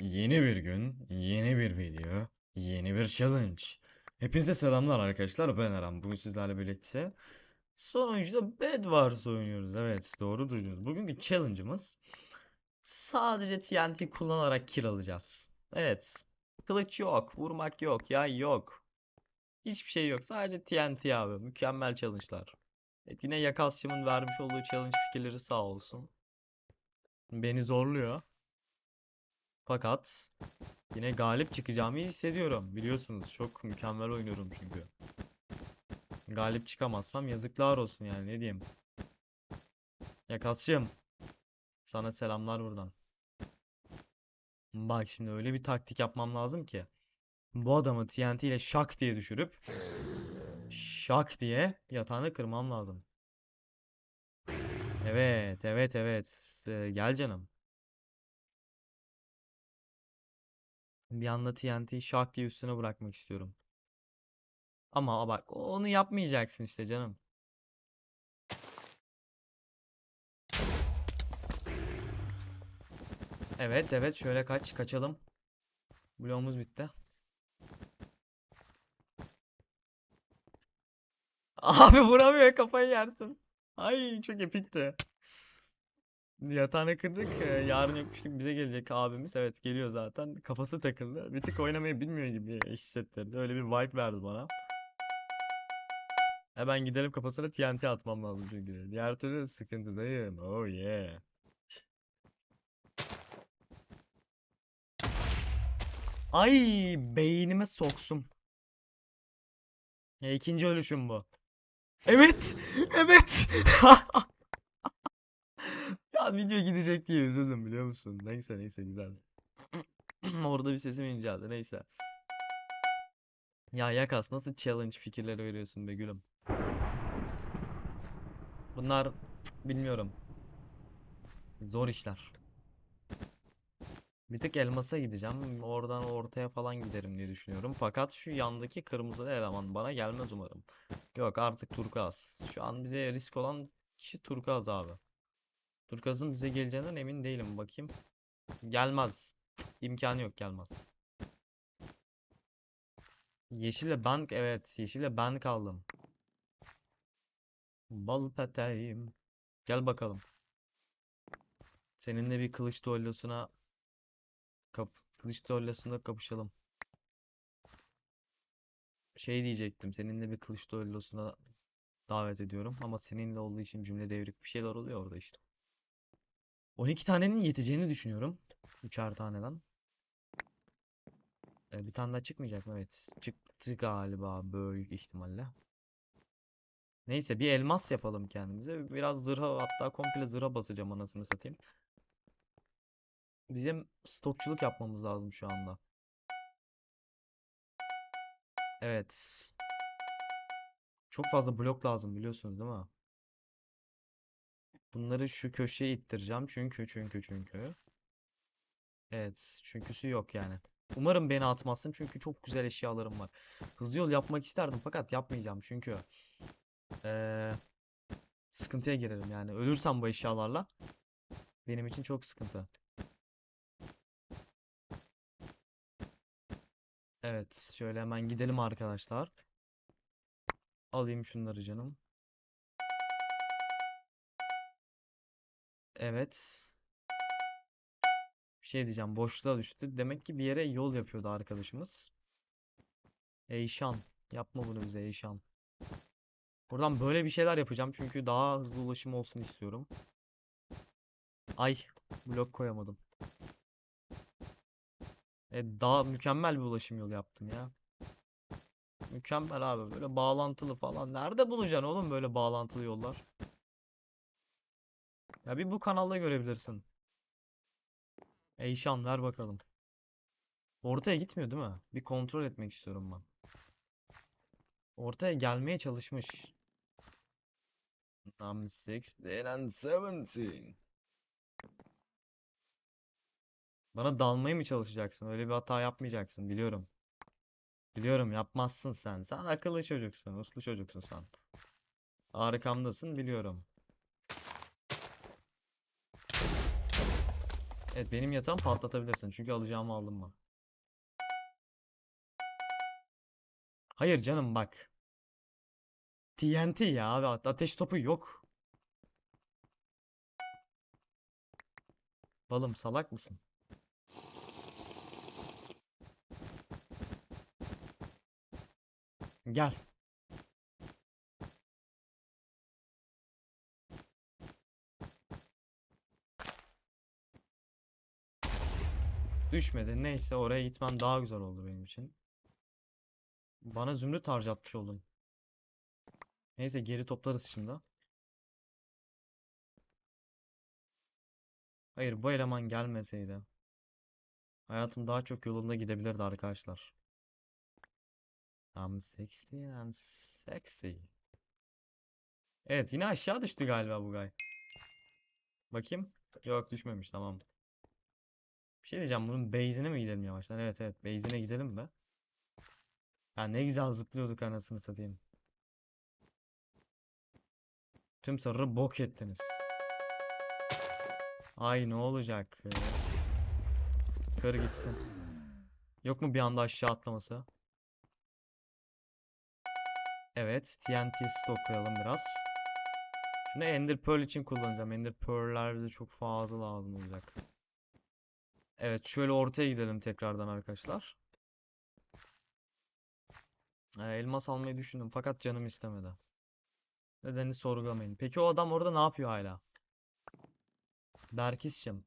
Yeni bir gün, yeni bir video, yeni bir challenge. Hepinize selamlar arkadaşlar. Ben Eren. Bugün sizlerle birlikte sonuncuda Bed Wars oynuyoruz. Evet, doğru duydunuz. Bugünkü challenge'ımız sadece TNT kullanarak kill alacağız. Evet. Kılıç yok, vurmak yok, yay yok. Hiçbir şey yok. Sadece TNT abi. Mükemmel challenge'lar. Evet, yine Yakasçım'ın vermiş olduğu challenge fikirleri sağ olsun. Beni zorluyor. Fakat yine galip çıkacağımı hissediyorum. Biliyorsunuz çok mükemmel oynuyorum çünkü. Galip çıkamazsam yazıklar olsun yani ne diyeyim. Yakasçım. Sana selamlar buradan. Bak şimdi öyle bir taktik yapmam lazım ki. Bu adamı TNT ile şak diye düşürüp şak diye yatağını kırmam lazım. Evet, evet, evet. Ee, gel canım. Bir anda TNT'yi şak diye üstüne bırakmak istiyorum. Ama bak onu yapmayacaksın işte canım. Evet evet şöyle kaç kaçalım. Bloğumuz bitti. Abi vuramıyor kafayı yersin. Ay çok epikti. Yatağını kırdık. e, Yarın yokmuş gibi bize gelecek abimiz. Evet geliyor zaten. Kafası takıldı. Bir tık oynamayı bilmiyor gibi hissettirdi. Öyle bir vibe verdi bana. Hemen gidelim kafasına TNT atmam lazım çünkü. Diğer türlü sıkıntıdayım. Oh yeah. Ay beynime soksum. Ya, ikinci ölüşüm bu. Evet. Evet. Ya video gidecek diye üzüldüm biliyor musun? Neyse neyse güzel. Orada bir sesim inceldi neyse. Ya Yakas nasıl challenge fikirleri veriyorsun be gülüm? Bunlar bilmiyorum. Zor işler. Bir tık elmasa gideceğim. Oradan ortaya falan giderim diye düşünüyorum. Fakat şu yandaki kırmızı eleman bana gelmez umarım. Yok artık turkuaz. Şu an bize risk olan kişi turkuaz abi. Turkuaz'ın bize geleceğinden emin değilim. Bakayım. Gelmez. İmkanı yok gelmez. Yeşille ben evet yeşille ben kaldım. Bal peteğim. Gel bakalım. Seninle bir kılıç duellosuna kap kılıç duellosunda kapışalım. Şey diyecektim. Seninle bir kılıç duellosuna davet ediyorum ama seninle olduğu için cümle devrik bir şeyler oluyor orada işte. 12 tanenin yeteceğini düşünüyorum. Üçer taneden. Ee, bir tane daha çıkmayacak mı? Evet. Çıktı galiba büyük ihtimalle. Neyse bir elmas yapalım kendimize. Biraz zırha hatta komple zırha basacağım anasını satayım. Bizim stokçuluk yapmamız lazım şu anda. Evet. Çok fazla blok lazım biliyorsunuz değil mi? Bunları şu köşeye ittireceğim çünkü çünkü çünkü. Evet çünküsü yok yani. Umarım beni atmazsın çünkü çok güzel eşyalarım var. Hızlı yol yapmak isterdim fakat yapmayacağım çünkü eee, sıkıntıya girerim yani. Ölürsem bu eşyalarla benim için çok sıkıntı. Evet şöyle hemen gidelim arkadaşlar. Alayım şunları canım. Evet. Bir şey diyeceğim. Boşluğa düştü. Demek ki bir yere yol yapıyordu arkadaşımız. Eyşan. Yapma bunu bize Eyşan. Buradan böyle bir şeyler yapacağım. Çünkü daha hızlı ulaşım olsun istiyorum. Ay. Blok koyamadım. E, daha mükemmel bir ulaşım yolu yaptım ya. Mükemmel abi. Böyle bağlantılı falan. Nerede bulacaksın oğlum böyle bağlantılı yollar? Ya bir bu kanalda görebilirsin. Eyşan ver bakalım. Ortaya gitmiyor değil mi? Bir kontrol etmek istiyorum ben. Ortaya gelmeye çalışmış. I'm 16 and 17. Bana dalmaya mı çalışacaksın? Öyle bir hata yapmayacaksın biliyorum. Biliyorum yapmazsın sen. Sen akıllı çocuksun, uslu çocuksun sen. Arkamdasın biliyorum. Evet benim yatağım patlatabilirsin çünkü alacağımı aldım ben. Hayır canım bak. TNT ya abi ateş topu yok. Balım salak mısın? Gel. Düşmedi. Neyse oraya gitmen daha güzel oldu benim için. Bana zümrüt harcatmış oldun. Neyse geri toplarız şimdi. Hayır bu eleman gelmeseydi. Hayatım daha çok yolunda gidebilirdi arkadaşlar. I'm sexy and sexy. Evet yine aşağı düştü galiba bu guy. Bakayım. Yok düşmemiş tamam. Bir şey diyeceğim bunun base'ine mi gidelim yavaştan? Evet evet base'ine gidelim be. Ya ne güzel zıplıyorduk anasını satayım. Tüm sarı bok ettiniz. Ay ne olacak? Kır gitsin. Yok mu bir anda aşağı atlaması? Evet, TNT stoklayalım biraz. Şunu Ender Pearl için kullanacağım. Ender Pearl'ler bize çok fazla lazım olacak. Evet, şöyle ortaya gidelim tekrardan arkadaşlar. Ee, elmas almayı düşündüm fakat canım istemedi. Nedenini sorgulamayın. Peki o adam orada ne yapıyor hala? Berkis'cim.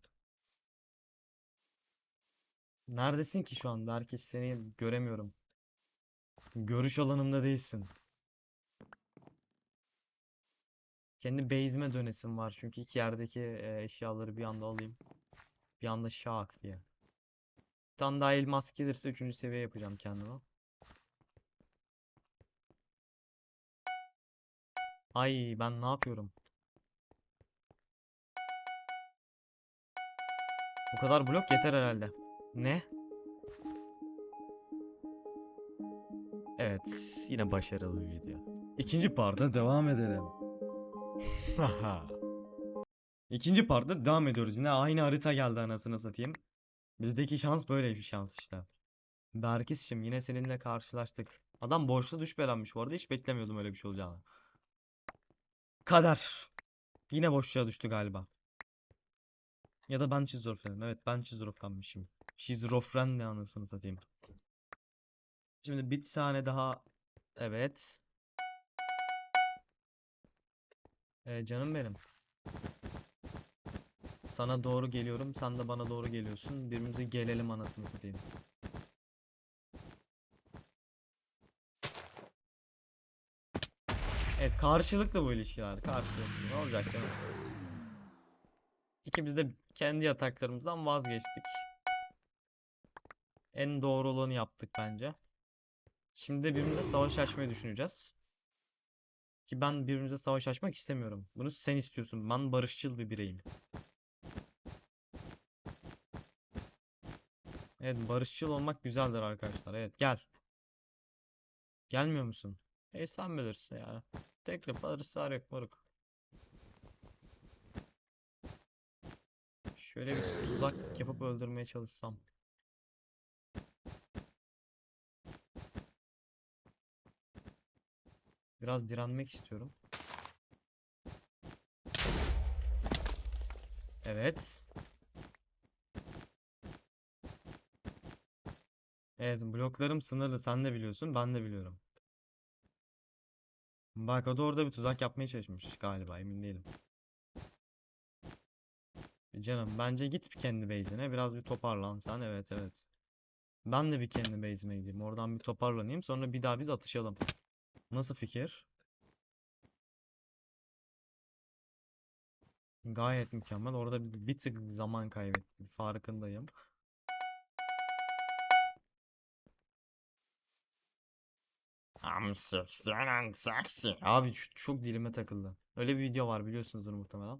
Neredesin ki şu an Berkis? Seni göremiyorum. Görüş alanımda değilsin. Kendi base'ime dönesim var çünkü iki yerdeki e, eşyaları bir anda alayım. Bir anda şak diye. Bir tane daha elmas gelirse 3. seviye yapacağım kendime. Ay ben ne yapıyorum? Bu kadar blok yeter herhalde. Ne? Evet, yine başarılı bir video. İkinci parta devam edelim. Haha. İkinci partta devam ediyoruz. Yine aynı harita geldi anasını satayım. Bizdeki şans böyle bir şans işte. Berkis'cim yine seninle karşılaştık. Adam boşta düşbelenmiş bu arada. Hiç beklemiyordum öyle bir şey olacağını. Kader. Yine boşluğa düştü galiba. Ya da ben şizofrenim. Evet ben şizofrenmişim. Şizofren ne anasını satayım. Şimdi bir tane daha. Evet. Ee, canım benim. Sana doğru geliyorum. Sen de bana doğru geliyorsun. Birbirimize gelelim anasını satayım. Evet karşılıklı bu ilişkiler. Karşılıklı. Ne olacak canım? İkimiz de kendi yataklarımızdan vazgeçtik. En doğru olanı yaptık bence. Şimdi birbirimize savaş açmayı düşüneceğiz. Ki ben birbirimize savaş açmak istemiyorum. Bunu sen istiyorsun. Ben barışçıl bir bireyim. Evet barışçıl olmak güzeldir arkadaşlar. Evet gel. Gelmiyor musun? E sen bilirsin ya. Teklif alırsa yok moruk. Şöyle bir tuzak yapıp öldürmeye çalışsam. Biraz direnmek istiyorum. Evet. Evet bloklarım sınırlı sen de biliyorsun ben de biliyorum. Bak o da orada bir tuzak yapmaya çalışmış galiba emin değilim. Canım bence git bir kendi base'ine biraz bir toparlan sen evet evet. Ben de bir kendi base'ime gideyim oradan bir toparlanayım sonra bir daha biz atışalım. Nasıl fikir? Gayet mükemmel. Orada bir, bir tık zaman kaybettim. Farkındayım. I'm sexy and sexy. Abi ç- çok dilime takıldı. Öyle bir video var biliyorsunuzdur muhtemelen.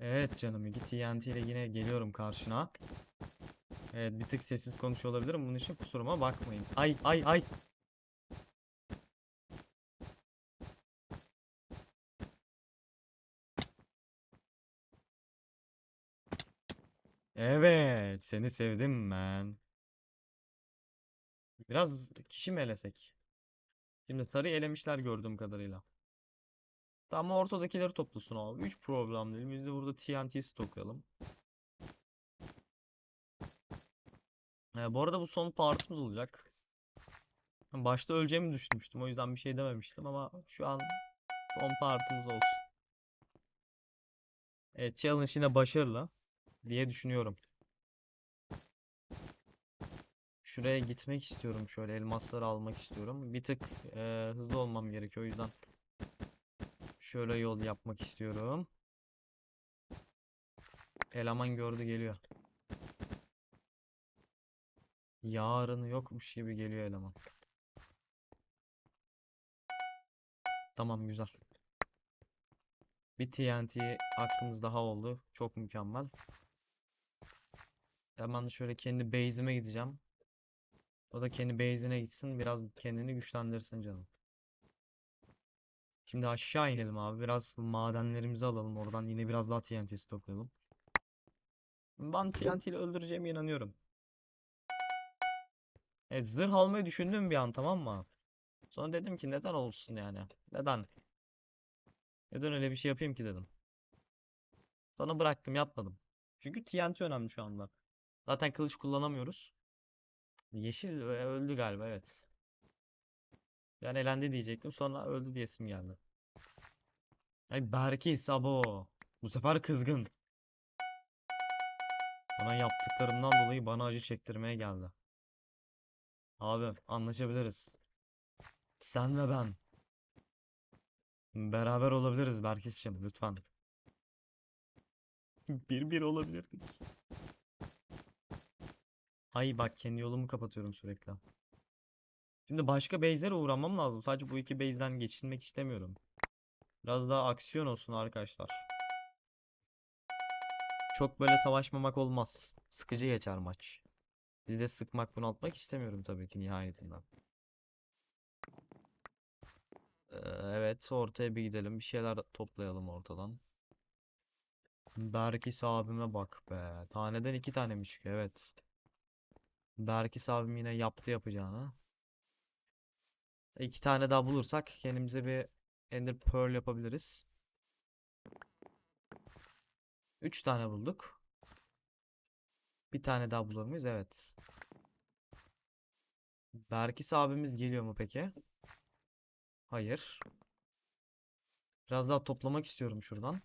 Evet canım git TNT ile yine geliyorum karşına. Evet bir tık sessiz konuşuyor olabilirim. Bunun için kusuruma bakmayın. Ay ay ay. Evet, seni sevdim ben. Biraz kişi mi elesek? Şimdi sarı elemişler gördüğüm kadarıyla. Tamam ortadakileri toplasın abi. 3 problem değil. Biz de burada TNT stoklayalım. Ee, bu arada bu son partımız olacak. Başta öleceğimi düşünmüştüm. O yüzden bir şey dememiştim ama şu an son partımız olsun. Evet, challenge yine başarılı diye düşünüyorum. Şuraya gitmek istiyorum. Şöyle elmasları almak istiyorum. Bir tık eee, hızlı olmam gerekiyor. O yüzden şöyle yol yapmak istiyorum. Eleman gördü geliyor. Yarını yokmuş gibi geliyor eleman. Tamam güzel. Bir TNT hakkımız daha oldu. Çok mükemmel. Hemen şöyle kendi base'ime gideceğim. O da kendi base'ine gitsin. Biraz kendini güçlendirsin canım. Şimdi aşağı inelim abi. Biraz madenlerimizi alalım. Oradan yine biraz daha TNT stoklayalım. Ben TNT ile öldüreceğime inanıyorum. Evet zırh almayı düşündüm bir an tamam mı? Sonra dedim ki neden olsun yani? Neden? Neden öyle bir şey yapayım ki dedim. Sonra bıraktım yapmadım. Çünkü TNT önemli şu anda. Zaten kılıç kullanamıyoruz. Yeşil öldü galiba evet. Ben elendi diyecektim sonra öldü diyesim geldi. Ay Berke Sabo. Bu sefer kızgın. Bana yaptıklarından dolayı bana acı çektirmeye geldi. Abi anlaşabiliriz. Sen ve ben. Beraber olabiliriz Berkis'cim lütfen. Bir bir olabilirdik. Ay bak kendi yolumu kapatıyorum sürekli. Şimdi başka base'lere uğramam lazım. Sadece bu iki base'den geçilmek istemiyorum. Biraz daha aksiyon olsun arkadaşlar. Çok böyle savaşmamak olmaz. Sıkıcı geçer maç. Size sıkmak bunaltmak istemiyorum tabii ki nihayetinde. Ee, evet ortaya bir gidelim. Bir şeyler toplayalım ortadan. Berkis abime bak be. Taneden iki tane mi çıkıyor? Evet. Berkis abim yine yaptı yapacağını. İki tane daha bulursak kendimize bir Ender Pearl yapabiliriz. Üç tane bulduk. Bir tane daha bulur muyuz? Evet. Berkis abimiz geliyor mu peki? Hayır. Biraz daha toplamak istiyorum şuradan.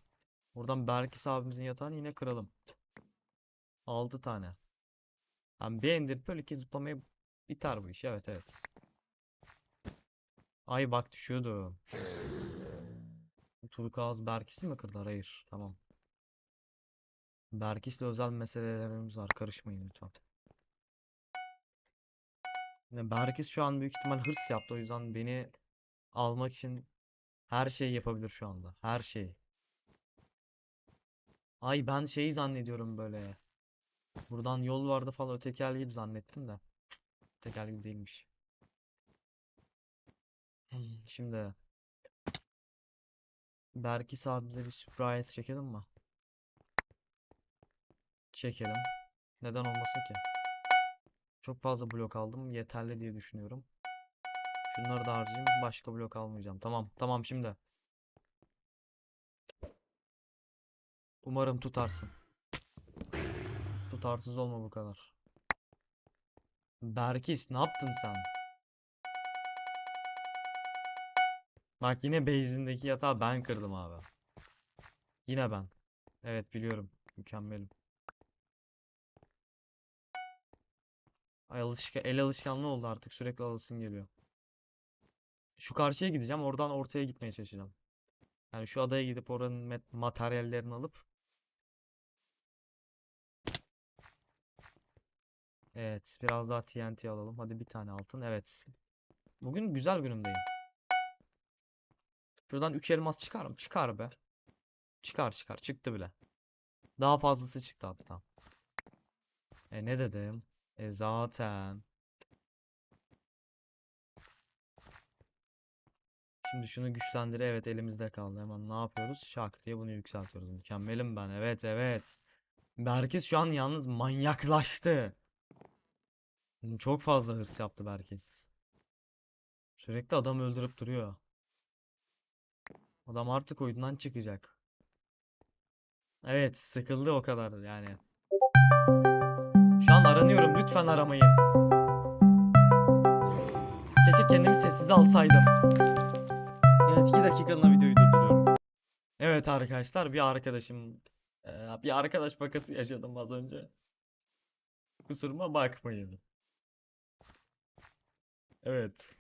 Buradan Berkis abimizin yatağını yine kıralım. 6 tane. Yani bir Ender Pearl iki zıplamaya biter bu iş. Evet evet. Ay bak düşüyordu. Turkuaz Berkis'i mi kırdılar? Hayır. Tamam. Berkis'le özel meselelerimiz var. Karışmayın lütfen. Yine Berkis şu an büyük ihtimal hırs yaptı. O yüzden beni almak için her şeyi yapabilir şu anda. Her şey. Ay ben şeyi zannediyorum böyle. Buradan yol vardı falan öteki el gibi zannettim de. Cık, Öteki el gibi değilmiş. Şimdi Berkis abimize bir surprise çekelim mi? Çekelim. Neden olmasın ki? Çok fazla blok aldım. Yeterli diye düşünüyorum. Şunları da harcayayım. Başka blok almayacağım. Tamam. Tamam şimdi. Umarım tutarsın. Tutarsız olma bu kadar. Berkis ne yaptın sen? Bak yine base'indeki yatağı ben kırdım abi. Yine ben. Evet biliyorum. Mükemmelim. Ay alışka el alışkanlığı oldu artık. Sürekli alasım geliyor. Şu karşıya gideceğim. Oradan ortaya gitmeye çalışacağım. Yani şu adaya gidip oranın materyallerini alıp Evet, biraz daha TNT alalım. Hadi bir tane altın. Evet. Bugün güzel günümdeyim. Şuradan 3 elmas çıkar mı? Çıkar be. Çıkar çıkar. Çıktı bile. Daha fazlası çıktı hatta. E ne dedim? E zaten. Şimdi şunu güçlendir. Evet elimizde kaldı. Hemen ne yapıyoruz? Şak diye bunu yükseltiyoruz. Mükemmelim ben. Evet evet. Berkis şu an yalnız manyaklaştı. Çok fazla hırs yaptı Berkis. Sürekli adam öldürüp duruyor. Adam artık oyundan çıkacak. Evet, sıkıldı o kadar yani. Şu an aranıyorum. Lütfen aramayın. Keşke kendimi sessize alsaydım. Evet, 2 dakikalığına videoyu durduruyorum. Evet arkadaşlar, bir arkadaşım eee, bir arkadaş vakası yaşadım az önce. Kusuruma bakmayın. Evet.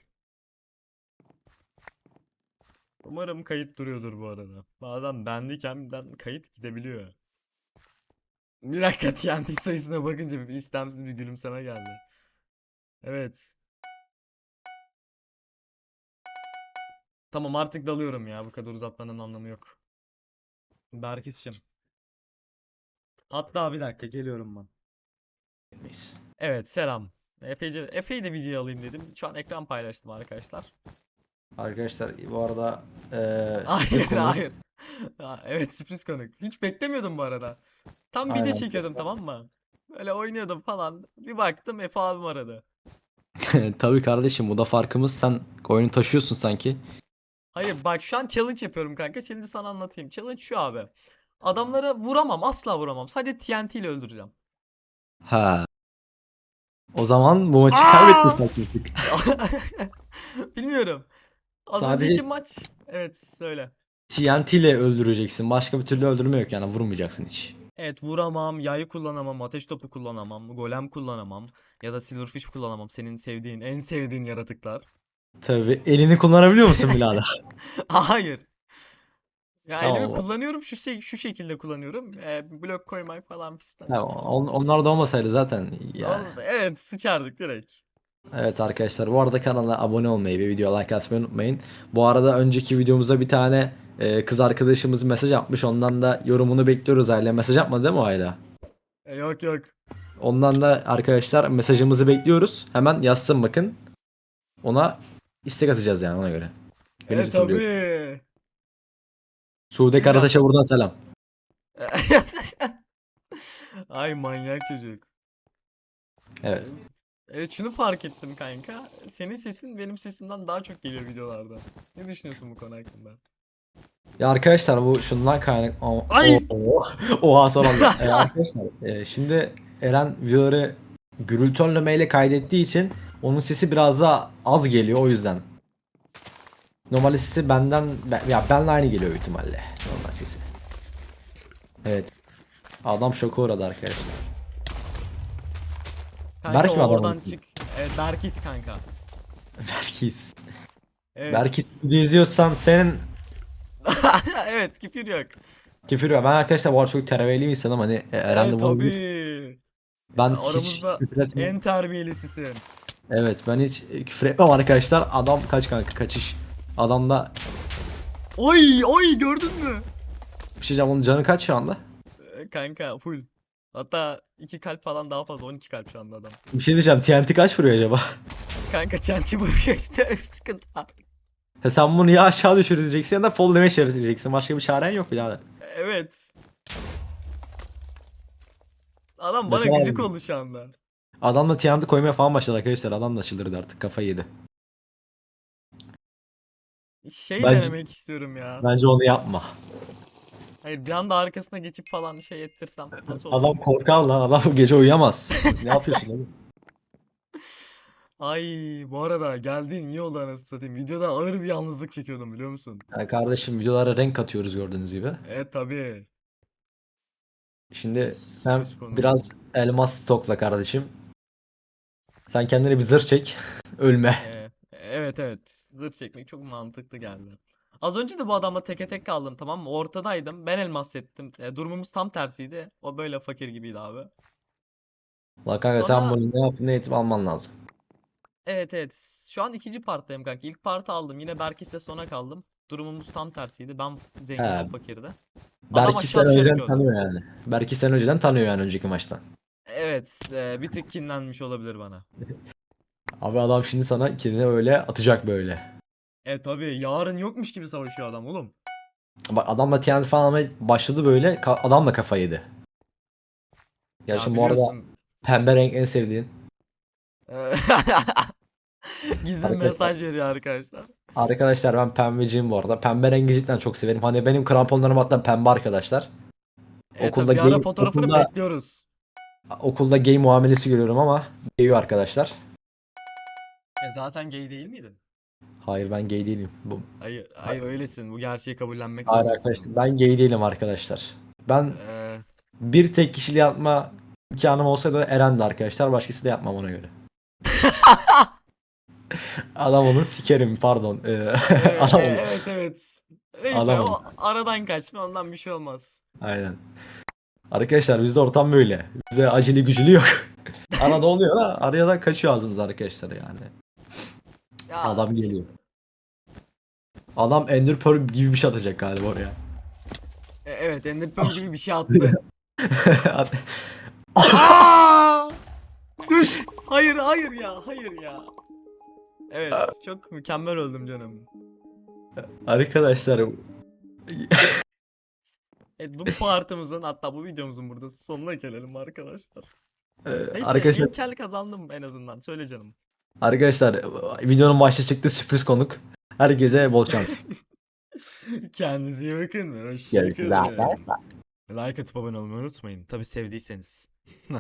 Umarım kayıt duruyordur bu arada. Bazen bendeyken birden kayıt gidebiliyor. Bir dakika TNT sayısına bakınca bir istemsiz bir gülümseme geldi. Evet. Tamam artık dalıyorum ya. Bu kadar uzatmanın anlamı yok. Berkis'cim. Hatta bir dakika geliyorum ben. Evet selam. Efe'yi Efe'yi de videoya alayım dedim. Şu an ekran paylaştım arkadaşlar. Arkadaşlar bu arada eee Hayır sürpriz konu- hayır. Ha, evet sürpriz konuk. Hiç beklemiyordum bu arada. Tam video Aynen. çekiyordum tamam mı? Böyle oynuyordum falan. Bir baktım Efe abim aradı. Tabii kardeşim bu da farkımız. Sen oyunu taşıyorsun sanki. Hayır bak şu an challenge yapıyorum kanka. Challenge'i sana anlatayım. Challenge şu abi. Adamları vuramam. Asla vuramam. Sadece TNT ile öldüreceğim. Ha. O zaman bu maçı Aa! kaybettin sanki. Bilmiyorum. Az Sadece- önceki maç. Evet söyle. TNT ile öldüreceksin. Başka bir türlü öldürme yok yani vurmayacaksın hiç. Evet vuramam, yayı kullanamam, ateş topu kullanamam, golem kullanamam ya da silverfish kullanamam. Senin sevdiğin, en sevdiğin yaratıklar. Tabii elini kullanabiliyor musun birader? Hayır. Ya elimi Tamam. kullanıyorum şu şey, şu şekilde kullanıyorum. Ee, blok koymak falan fistan. İşte. on- onlar da olmasaydı zaten ya. Oğlum, Evet sıçardık direkt. Evet arkadaşlar bu arada kanala abone olmayı ve video like atmayı unutmayın. Bu arada önceki videomuza bir tane e, kız arkadaşımız mesaj atmış. Ondan da yorumunu bekliyoruz hala. Mesaj atmadı değil mi o hala? E, yok yok. Ondan da arkadaşlar mesajımızı bekliyoruz. Hemen yazsın bakın. Ona istek atacağız yani ona göre. Benim için diyor. tabii. Sude Karataş'a buradan selam. Ay manyak çocuk. Evet. Evet şunu fark ettim kanka. Senin sesin benim sesimden daha çok geliyor videolarda. Ne düşünüyorsun bu konu hakkında? Ya arkadaşlar bu şundan kaynak... O- Ay! o- Oha son anda. Ee, arkadaşlar e, şimdi Eren videoları gürültü önlemeyle kaydettiği için onun sesi biraz daha az geliyor o yüzden. Normal sesi benden ben- ya benle aynı geliyor büyük ihtimalle normal sesi. Evet. Adam şoka uğradı arkadaşlar. Kanka Berk mi adam oradan çık. Evet Berkis kanka. Berkis. Evet. Berkis izliyorsan senin evet küfür yok. küfür var. Ben arkadaşlar bu arada çok terbiyeli insanım hani e, Eren Evet tabii. Ben hiç Aramızda küfür etmem. En terbiyelisisin. Evet ben hiç küfür etmem arkadaşlar. Adam kaç kanka kaçış. Adamda Oy oy gördün mü? bir şey diyeceğim onun canı kaç şu anda? Ee, Kanka full. Hatta iki kalp falan daha fazla 12 kalp şu anda adam. Bir şey diyeceğim TNT kaç vuruyor acaba? Kanka TNT vuruyor işte öyle bir sıkıntı var. Ha, sen bunu ya aşağı düşüreceksin ya da fall damage yarateceksin. Başka bir çaren yok birader. Evet. Adam bana Mesela- gıcık oldu şu anda. Adam da TNT koymaya falan başladı arkadaşlar. Adam da çıldırdı artık kafayı yedi. Şey Bence- denemek istiyorum ya. Bence onu yapma. Hayır bir anda arkasına geçip falan şey ettirsem nasıl olur? Adam korkar lan adam gece uyuyamaz. ne yapıyorsun oğlum? Ay bu arada geldiğin iyi oldu anasını satayım. Videoda ağır bir yalnızlık çekiyordum biliyor musun? Ya kardeşim videolara renk katıyoruz gördüğünüz gibi. Evet tabii. Şimdi sen söz konusu. biraz elmas stokla kardeşim. Sen kendine bir zırh çek. Ölme. Ee, evet evet. Zırh çekmek çok mantıklı geldi. Az önce de bu adamla teke tek kaldım tamam mı? Ortadaydım. Ben elmas ettim. E, durumumuz tam tersiydi. O böyle fakir gibiydi abi. La kanka sen Sonra- bunu ne yap ne etip alman lazım. Evet evet. Şu an ikinci parttayım kanka. İlk partı aldım. Yine Berkis'le sona kaldım. Durumumuz tam tersiydi. Ben zengin He. o fakirdi. Aşağı sen düşerek önceden öldü. tanıyor yani. Belki sen önceden tanıyor yani önceki maçtan. Evet. e, bir tık kinlenmiş olabilir bana. Abi adam şimdi sana kendine öyle atacak böyle. E tabii yarın yokmuş gibi savaşıyor adam oğlum. Bak adamla TNT falan almaya başladı böyle. ka- adam da kafa yedi. Gerçi bu arada biliyorsun, pembe renk en sevdiğin. Gizli Arkadaşlar- mesaj veriyor arkadaşlar. Arkadaşlar ben pembeciyim bu arada. Pembe rengi cidden çok severim. Hani benim kramponlarım hatta pembe arkadaşlar. Evet, Okulda bir ara game- fotoğrafını okulda- bekliyoruz. Okulda gay muamelesi görüyorum ama gay arkadaşlar. E zaten gay değil miydin? Hayır ben gay değilim. Bu... Hayır, hayır öylesin. Bu gerçeği kabullenmek Hayır zorundasın. arkadaşlar ben gay değilim arkadaşlar. Ben Eee, bir tek kişili yapma imkanım olsaydı Eren'di arkadaşlar. Başkası da yapmam ona göre. Adam onu sikerim pardon. Ee, evet, adam onu. evet, evet. Neyse Adam o aradan kaçma ondan bir şey olmaz. Aynen. Arkadaşlar bizde ortam böyle. Bizde acili gücülü yok. Arada oluyor da araya da kaçıyor ağzımız arkadaşlar yani. Ya, Adam geliyor. Adam Ender Pearl gibi bir şey atacak galiba oraya. e, evet Ender Pearl gibi bir şey attı. At- Aa! Düş. Hayır hayır ya hayır ya. Evet çok mükemmel oldum canım. arkadaşlar Evet bu partımızın hatta bu videomuzun burada sonuna gelelim arkadaşlar. e, Neyse arkadaşlar ilk el kazandım en azından söyle canım. Arkadaşlar videonun başta çıktı sürpriz konuk. Herkese bol şans. Kendinize iyi bakın. ve Görüşürüz. Like atıp abone olmayı unutmayın. Tabi sevdiyseniz.